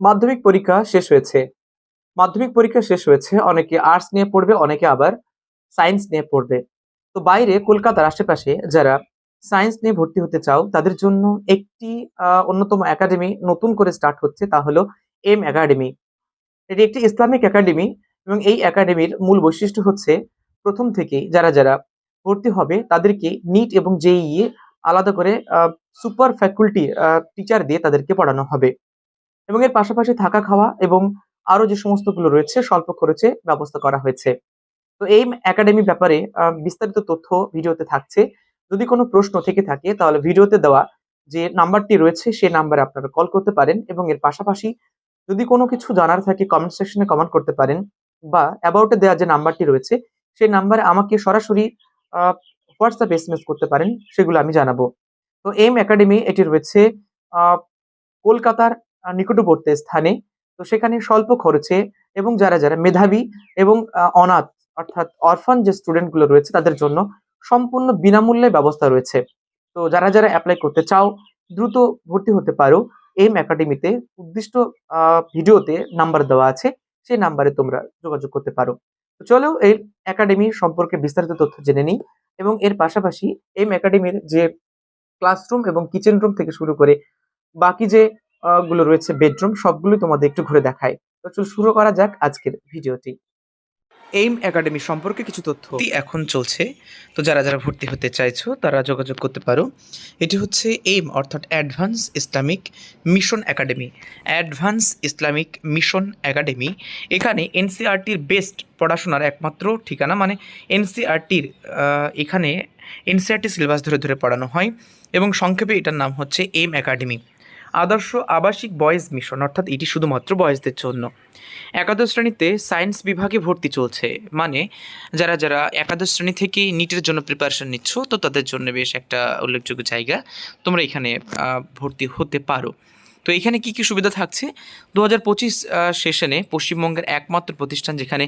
মাধ্যমিক পরীক্ষা শেষ হয়েছে। মাধ্যমিক পরীক্ষা শেষ হয়েছে, অনেকে আর্টস নিয়ে পড়বে, অনেকে আবার সায়েন্স নিয়ে পড়বে। তো বাইরে কলকাতার আশেপাশে যারা সায়েন্স নিয়ে ভর্তি হতে চাও, তাদের জন্য একটি অন্যতম একাডেমি নতুন করে স্টার্ট হচ্ছে, তা হলো এম একাডেমি এটি একটি ইসলামিক একাডেমি এবং এই একাডেমির মূল বৈশিষ্ট্য হচ্ছে, প্রথম থেকেই যারা যারা ভর্তি হবে, তাদেরকে নিট এবং জেইই আলাদা করে সুপার ফ্যাকাল্টি টিচার দিয়ে তাদেরকে পড়ানো হবে। এবং এর পাশাপাশি থাকা খাওয়া এবং আরও যে সমস্তগুলো রয়েছে, স্বল্প খরচে ব্যবস্থা করা হয়েছে। তো এই একাডেমি ব্যাপারে বিস্তারিত তথ্য ভিডিওতে থাকছে। যদি কোনো প্রশ্ন থেকে থাকে, তাহলে ভিডিওতে দেওয়া যে নাম্বারটি রয়েছে সেই নাম্বারে আপনারা কল করতে পারেন এবং এর পাশাপাশি যদি কোনো কিছু জানার থাকে কমেন্ট সেকশনে কমেন্ট করতে পারেন বা অ্যাবাউটে দেওয়া যে নাম্বারটি রয়েছে, সেই নাম্বারে আমাকে সরাসরি হোয়াটসঅ্যাপ এসএমএস করতে পারেন, সেগুলো আমি জানাব। তো এম একাডেমি এটি রয়েছে কলকাতার নিকটবর্তী স্থানে। তো সেখানে স্বল্প খরচে এবং যারা যারা মেধাবী এবং অনাথ অর্থাৎ অরফান যে স্টুডেন্টগুলো রয়েছে তাদের জন্য সম্পূর্ণ বিনামূল্যে ব্যবস্থা রয়েছে। তো যারা যারা অ্যাপ্লাই করতে চাও, দ্রুত ভর্তি হতে পারো। এম একাডেমিতে উদ্দিষ্ট ভিডিওতে নাম্বার দেওয়া আছে। সেই নাম্বারে তোমরা যোগাযোগ করতে পারো। চলো এই একাডেমি সম্পর্কে বিস্তারিত তথ্য জেনে নিই এবং এর পাশাপাশি এম একাডেমির যে ক্লাসরুম এবং কিচেন রুম থেকে শুরু করে বাকি যে গুলো রয়েছে বেডরুম সবগুলো তোমাদের একটু ঘুরে দেখায় তো চলো শুরু করা যাক আজকের ভিডিওটি। এইম একাডেমি সম্পর্কে কিছু তথ্য এখন চলছে। তো যারা যারা ভর্তি হতে চাইছো, তারা যোগাযোগ করতে পারো। এটি হচ্ছে এইম, অর্থাৎ advance Islamic mission academy. Advance Islamic mission academy, এখানে এনসিআরটির বেস্ট পড়াশোনার একমাত্র ঠিকানা মানে এনসিআরটির এখানে এনসিআরটি সিলেবাস ধরে ধরে পড়ানো হয়। এবং সংক্ষেপে এটার নাম হচ্ছে এম একাডেমি। আদর্শ আবাসিক বয়েজ মিশন, অর্থাৎ এটি শুধুমাত্র বয়েজদের জন্য। একাদশ শ্রেণীতে সায়েন্স বিভাগে ভর্তি চলছে। মানে যারা যারা একাদশ শ্রেণি থেকে নিটের জন্য প্রিপারেশন নিচ্ছ, তো তাদের জন্য বেশ একটা উল্লেখযোগ্য জায়গা। তোমরা এখানে ভর্তি হতে পারো। তো এখানে কি কি সুবিধা থাকছে? দু হাজার পঁচিশ সেশনে পশ্চিমবঙ্গের একমাত্র প্রতিষ্ঠান যেখানে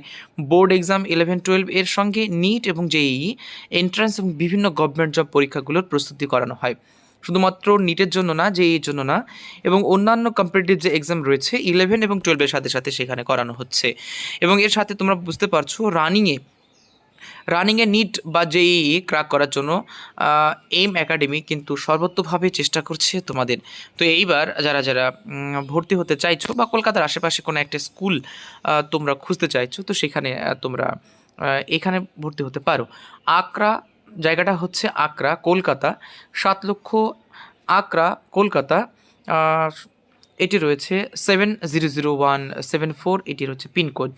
বোর্ড এক্সাম ইলেভেন, টুয়েলভ এর সঙ্গে নিট এবং জেইই এন্ট্রান্স এবং বিভিন্ন গভর্নমেন্ট জব পরীক্ষাগুলোর প্রস্তুতি করানো হয়। শুধুমাত্র নিটের জন্য না, জেইর জন্য না, এবং অন্যান্য কম্পিটিটিভ যে এক্সাম রয়েছে ইলেভেন এবং টুয়েলভের সাথে সাথে সেখানে করানো হচ্ছে। এবং এর সাথে তোমরা বুঝতে পারছ রানিংয়ে রানিংয়ে নিট বা জেই ক্র্যাক করার জন্য এইম একাডেমি কিন্তু সর্বোত্তভাবে চেষ্টা করছে তোমাদের। তো এইবার যারা যারা ভর্তি হতে চাইছো বা কলকাতার আশেপাশে কোনো একটা স্কুল তোমরা খুঁজতে চাইছো, তো সেখানে তোমরা এখানে ভর্তি হতে পারো। আকরা জায়গাটা হচ্ছে আকরা, কলকাতা। সাত লক্ষ আকরা, কলকাতা। এটি রয়েছে seven zero zero one seven four এটি হচ্ছে পিনকোড।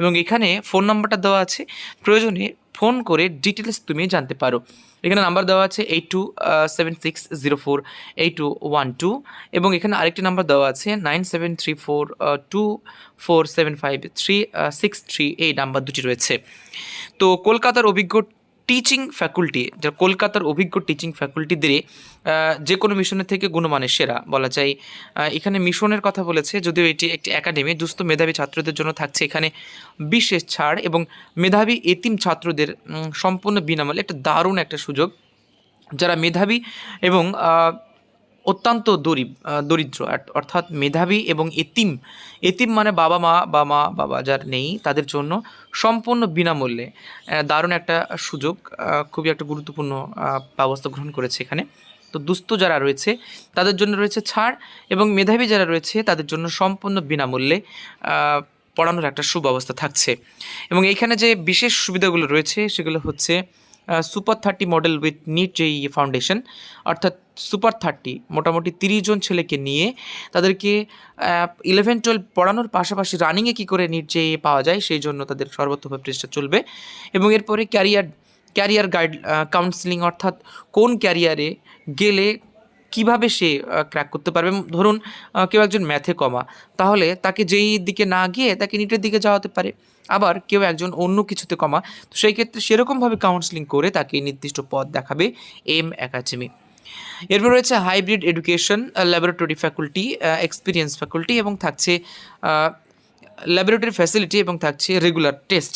এবং এখানে ফোন নাম্বারটা দেওয়া আছে। প্রয়োজনে ফোন করে ডিটেলস তুমি জানতে পারো। এখানে নাম্বার দেওয়া আছে eight two seven six zero four, eight two one two. এবং এখানে আরেকটি নাম্বার দেওয়া আছে nine seven three four two four seven five three six three. এই নাম্বার দুটি রয়েছে। তো কলকাতার অভিজ্ঞ টিচিং ফ্যাকাল্টি যা কলকাতার অভিজ্ঞ টিচিং ফ্যাকাল্টিদের যে কোনো মিশনের থেকে গুণমানের সেরা, বলা যায়। এখানে মিশনের কথা বলেছে, যদিও এটি একটি একাডেমি দুস্থ মেধাবী ছাত্রদের জন্য থাকছে এখানে বিশেষ ছাড় এবং মেধাবী এতিম ছাত্রদের সম্পূর্ণ বিনামূল্যে একটা দারুণ একটা সুযোগ। যারা মেধাবী এবং অত্যন্ত দরিব দরিদ্র। অর্থ- অর্থাৎ মেধাবী এবং এতিম। এতিম মানে বাবা মা বা মা, বাবা যার নেই, তাদের জন্য সম্পূর্ণ বিনামূল্যে। দারুণ একটা সুযোগ খুবই একটা গুরুত্বপূর্ণ ব্যবস্থা গ্রহণ করেছে এখানে। তো দুস্থ যারা রয়েছে, তাদের জন্য রয়েছে ছাড় এবং মেধাবী যারা রয়েছে, তাদের জন্য সম্পূর্ণ বিনামূল্যে পড়ানোর একটা সুব্যবস্থা থাকছে। এবং এইখানে যে বিশেষ সুবিধাগুলো রয়েছে, সেগুলো হচ্ছে super thirty model with NEET JEE foundation অর্থাৎ সুপার থার্টি মোটামুটি তিরিশ জন ছেলেকে নিয়ে তাদেরকে ইলেভেন টুয়েলভ পড়ানোর পাশাপাশি রানিংয়ে কী করে নিট যে পাওয়া যায় সেই জন্য তাদের সর্বোত্তভাবে চেষ্টা চলবে। এবং এরপরে ক্যারিয়ার ক্যারিয়ার গাইড কাউন্সিলিং অর্থাৎ কোন ক্যারিয়ারে গেলে কীভাবে সে ক্র্যাক করতে পারবে? ধরুন কেউ একজন ম্যাথে কমা, তাহলে তাকে যেই দিকে না গিয়ে তাকে নিটের দিকে যাওয়া হতে পারে। আবার কেউ একজন অন্য কিছুতে কমা, তো সেই ক্ষেত্রে সেরকমভাবে কাউন্সিলিং করে তাকে নির্দিষ্ট পথ দেখাবে এম একাডেমি এরপর রয়েছে hybrid education laboratory faculty experience faculty এবং থাকছে ল্যাবরেটরি ফ্যাসিলিটি এবং থাকছে রেগুলার টেস্ট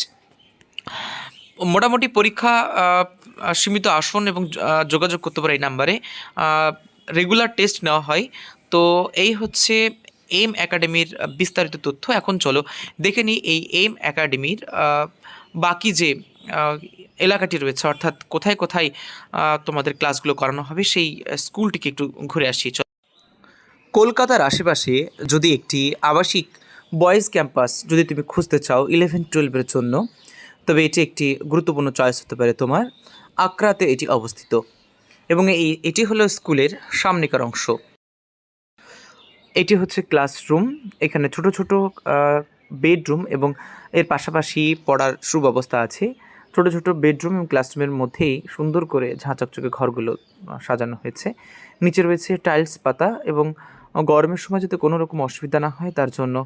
মোটামুটি পরীক্ষা সীমিত আসন এবং যোগাযোগ করতে পারে এই নাম্বারে রেগুলার টেস্ট নেওয়া হয়। তো এই হচ্ছে এম একাডেমির বিস্তারিত তথ্য। এখন চলো দেখে নিই এই এম একাডেমির বাকি যে এলাকাটি রয়েছে, অর্থাৎ কোথায় কোথায় তোমাদের ক্লাসগুলো করানো হবে, সেই স্কুলটিকে একটু ঘুরে আসি, চলো। কলকাতার আশেপাশে যদি একটি আবাসিক বয়েজ ক্যাম্পাস যদি তুমি খুঁজতে চাও ইলেভেন টুয়েলভের জন্য, তবে এটি একটি গুরুত্বপূর্ণ চয়েস হতে পারে তোমার। আক্রাতে এটি অবস্থিত। এবং এই, এটি হলো স্কুলের সামনেকার অংশ। এটি হচ্ছে ক্লাসরুম। এখানে ছোট ছোট বেডরুম এবং এর পাশাপাশি পড়ার সুব্যবস্থা আছে। ছোট ছোট বেডরুম এবং ক্লাসরুমের মধ্যেই সুন্দর করে ঝাঁচকচকে ঘরগুলো সাজানো হয়েছে। নিচে রয়েছে টাইলস পাতা এবং গরমের সময় যাতে কোনো রকম অসুবিধা না হয়, তার জন্য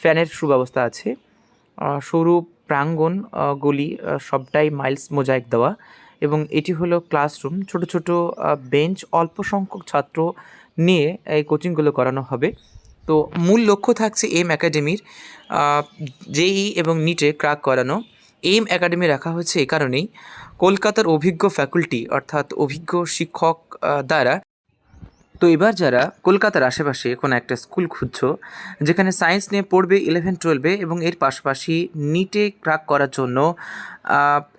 ফ্যানের সুব্যবস্থা আছে। সরু প্রাঙ্গণ গলি সবটাই মাইলস মোজাইক দেওয়া। এবং এটি হলো ক্লাসরুম ছোট ছোট বেঞ্চ অল্প সংখ্যক ছাত্র নিয়ে এই কোচিংগুলো করানো হবে। তো মূল লক্ষ্য থাকছে এম একাডেমির জেই এবং নিটে ক্রাক করানো। এম একাডেমি রাখা হয়েছে এ কারণেই। কলকাতার অভিজ্ঞ ফ্যাকাল্টি অর্থাৎ অভিজ্ঞ শিক্ষক দ্বারা তো এবার যারা কলকাতার আশেপাশে কোনো একটা স্কুল খুঁজছো, যেখানে সায়েন্স নিয়ে পড়বে ইলেভেন টুয়েলভে এবং এর পাশাপাশি নিটে ক্রাক করার জন্য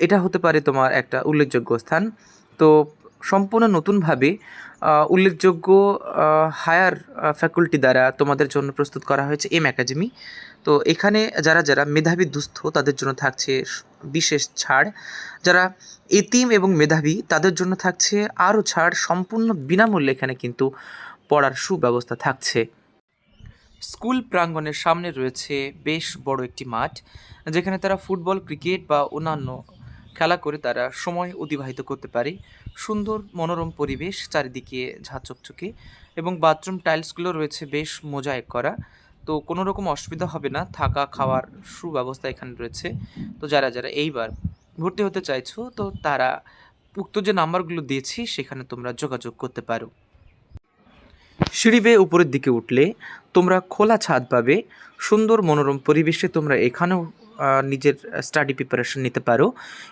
এটা হতে পারে তোমার একটা উল্লেখযোগ্য স্থান। তো সম্পূর্ণ নতুনভাবে উল্লেখযোগ্য হায়ার ফ্যাকাল্টি দ্বারা তোমাদের জন্য প্রস্তুত করা হয়েছে এম একাডেমি তো এখানে যারা যারা মেধাবী দুস্থ, তাদের জন্য থাকছে বিশেষ ছাড়। যারা এতিম এবং মেধাবী, তাদের জন্য থাকছে আরও ছাড়। সম্পূর্ণ বিনামূল্যে এখানে কিন্তু পড়ার সুব্যবস্থা থাকছে। স্কুল প্রাঙ্গণের সামনে রয়েছে বেশ বড় একটি মাঠ, যেখানে তারা ফুটবল, ক্রিকেট বা অন্যান্য খেলা করে তারা সময় অতিবাহিত করতে পারে। সুন্দর, মনোরম পরিবেশ চারিদিকে ঝাঁচকচকে এবং বাথরুম টাইলসগুলো রয়েছে বেশ মোজায়েক করা। তো কোনো রকম অসুবিধা হবে না, থাকা, খাওয়ার সুব্যবস্থা এখানে রয়েছে। তো যারা যারা এইবার ভর্তি হতে চাইছো, তো তারা উক্ত যে নাম্বারগুলো দিয়েছি, সেখানে তোমরা যোগাযোগ করতে পারো। সিঁড়ি বেয়ে উপরের দিকে উঠলে তোমরা খোলা ছাদ পাবে। সুন্দর, মনোরম পরিবেশে তোমরা এখানেও নিজের স্টাডি প্রিপারেশন নিতে পারো।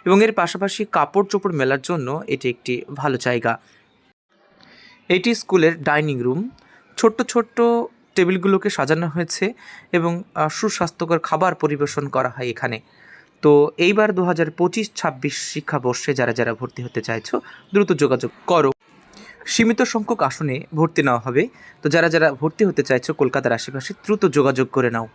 এবং এর পাশাপাশি কাপড় চোপড় মেলার জন্য এটি একটি ভালো জায়গা। এটি স্কুলের ডাইনিং রুম ছোট্ট ছোট্ট টেবিলগুলোকে সাজানো হয়েছে এবং সুস্বাস্থ্যকর খাবার পরিবেশন করা হয় এখানে। তো এইবার দু হাজার পঁচিশ ছাব্বিশ শিক্ষাবর্ষে যারা যারা ভর্তি হতে চাইছো, দ্রুত যোগাযোগ করো। সীমিত সংখ্যক আসনে ভর্তি নেওয়া হবে। তো যারা যারা ভর্তি হতে চাইছো, কলকাতার আশেপাশে দ্রুত যোগাযোগ করে নাও।